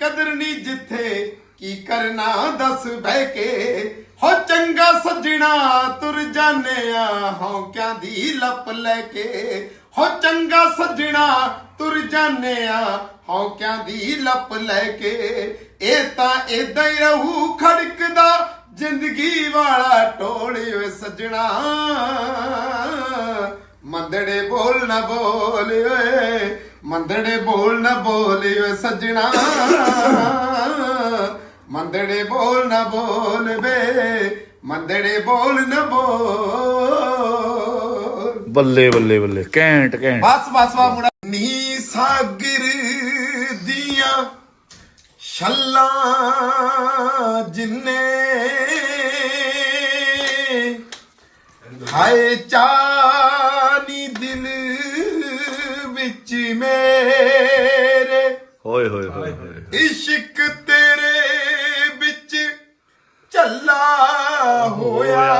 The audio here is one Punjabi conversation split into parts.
ਕਦਰ ਨਹੀਂ ਜਿੱਥੇ, ਕੀ ਕਰਨਾ ਦੱਸ ਬਹਿ ਕੇ? ਹੋ ਚੰਗਾ ਸੱਜਣਾ, ਤੁਰ ਜਾਣੇ ਆ ਹੌਕਿਆਂ ਦੀ ਲੱਪ ਲੈ ਕੇ। ਹੋ ਚੰਗਾ ਸੱਜਣਾ, ਤੁਰ ਜਾਣੇ ਆ ਹੌਕਿਆਂ ਦੀ ਲੱਪ ਲੈ ਕੇ। ਇਹ ਤਾਂ ਏਦਾਂ ਹੀ ਰਹੂ ਖੜਕਦਾ, ਜ਼ਿੰਦਗੀ ਵਾਲਾ ਟੋਲੇ ਸੱਜਣਾ। ਮੰਦੜੇ ਬੋਲ ਨਾ ਬੋਲ ਓਏ ਮੰਦੜੇ ਬੋਲ ਨਾ ਬੋਲ ਓਏ ਸੱਜਣਾ। ਮੰਦੜੇ ਬੋਲ ਨਾ ਬੋਲ ਵੇ ਮੰਦੜੇ ਬੋਲ ਨਾ ਬੋਲ। ਬੱਲੇ ਬੱਲੇ ਬੱਲੇ ਘੈਂਟ ਘੈਂਟ। ਬਸ ਬਸ ਵਾ ਮੁੰਡਾ। ਨੀ ਸਾਗਰ ਦੀਆਂ ਛੱਲਾਂ ਜਿੰਨੇ ਹਾਏ ਚਾਨੀ ਮੇਰੇ ਹੋਏ ਹੋਏ ਹੋਏ ਹੋਏ। ਇਸ਼ਕ ਤੇਰੇ ਵਿੱਚ ਚੱਲਾ ਹੋਇਆ।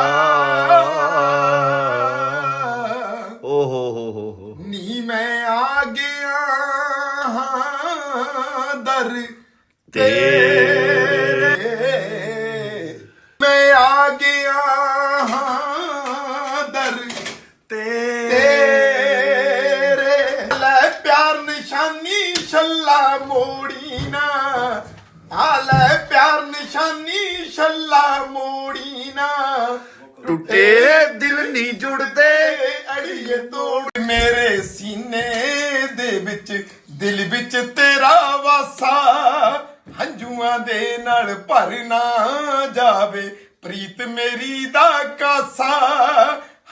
ਓ ਹੋ ਹੋ ਹੋ ਹੋ। ਨੀ ਮੈਂ ਆ ਗਿਆ ਹਾਂ ਦਰ ਤੇਰੇ ਮੋੜੀ ਨਾ। ਆ ਲੈ ਪਿਆਰ ਨਿਸ਼ਾਨੀ ਛੱਲਾ ਮੋੜੀ ਨਾ। ਟੁੱਟੇ ਦਿਲ ਨਹੀਂ ਜੁੜਦੇ। ਅੜੀਏ ਤੋੜ ਮੇਰੇ ਸੀਨੇ ਦੇ ਵਿੱਚ। ਦਿਲ ਵਿੱਚ ਤੇਰਾ ਵਾਸਾ। ਹੰਝੂਆਂ ਦੇ ਨਾਲ ਭਰ ਨਾ ਜਾਵੇ। ਪ੍ਰੀਤ ਮੇਰੀ ਦਾ ਕਾਸਾ।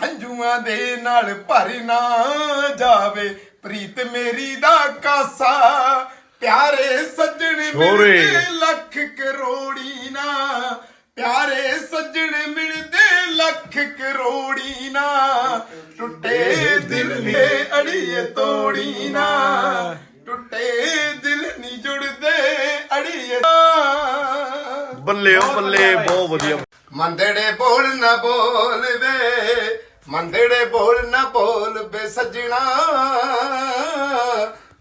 ਹੰਝੂਆਂ ਦੇ ਨਾਲ ਭਰ ਨਾ ਜਾਵੇ। ਪ੍ਰੀਤ ਮੇਰੀ ਦਾ ਕਾਸਾ। ਪਿਆਰੇ ਸੱਜਣ। ਮਿਲਦੇ ਲੱਖ ਕਰੋੜੀ ਨਾ। ਪਿਆਰੇ ਸੱਜਣ ਮਿਲਦੇ ਲੱਖ ਕਰੋੜੀ ਨਾ। ਟੁੱਟੇ ਦਿਲ ਨੇ ਅੜੀਏ ਤੋੜੀ ਨਾ। ਟੁੱਟੇ ਦਿਲ ਨਹੀਂ ਜੁੜਦੇ ਅੜੀਏ ਬੱਲੇ ਬੱਲੇ ਬਹੁਤ ਵਧੀਆ। ਮੰਦੜੇ ਬੋਲ ਨਾ ਬੋਲ ਵੇ। ਮੰਦੜੇ ਬੋਲ ਨਾ ਬੋਲ ਵੇ ਸੱਜਣਾ।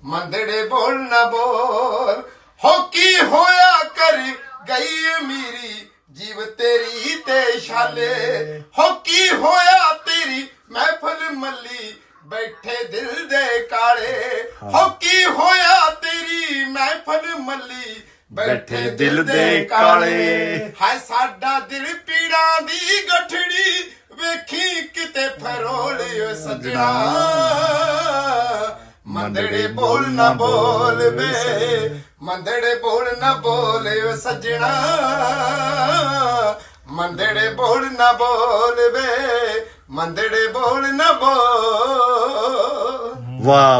ਮੰਦੜੇ ਬੋਲ ਨਾ ਬੋਲ। ਹੋ ਕੀ ਹੋਇਆ ਕਰ ਗਈ ਮੇਰੀ ਜੀਵ ਤੇਰੀ ਤੇ ਛਾਲੇ। ਹੋ ਕੀ ਹੋਇਆ ਤੇਰੀ ਮਹਿਫਲ ਮੱਲੀ ਬੈਠੇ ਦਿਲ ਦੇ ਕਾਲੇ। ਹੋ ਕੀ ਹੋਇਆ ਤੇਰੀ ਮਹਿਫਲ ਮੱਲੀ ਬੈਠੇ ਦਿਲ ਦੇ ਕਾਲੇ। ਹਾਏ ਸਾਡਾ ਦਿਲ ਪੀੜਾਂ ਦੀ ਗਠੜੀ ਵੇਖੀ ਕਿਤੇ ਫਰੋਲਿਓ ਸੱਜਣਾ। ਮੰਦੜੇ ਬੋਲ ਨਾ ਬੋਲ ਵੇ ਮੰਦੜੇ ਬੋਲ ਨਾ ਬੋਲਿਓ ਸੱਜਣਾ। ਮੰਦੜੇ ਬੋਲ ਨਾ ਬੋਲ ਵੇ ਮੰਦੜੇ ਬੋਲ ਨਾ ਬੋਲ। ਵਾਹ।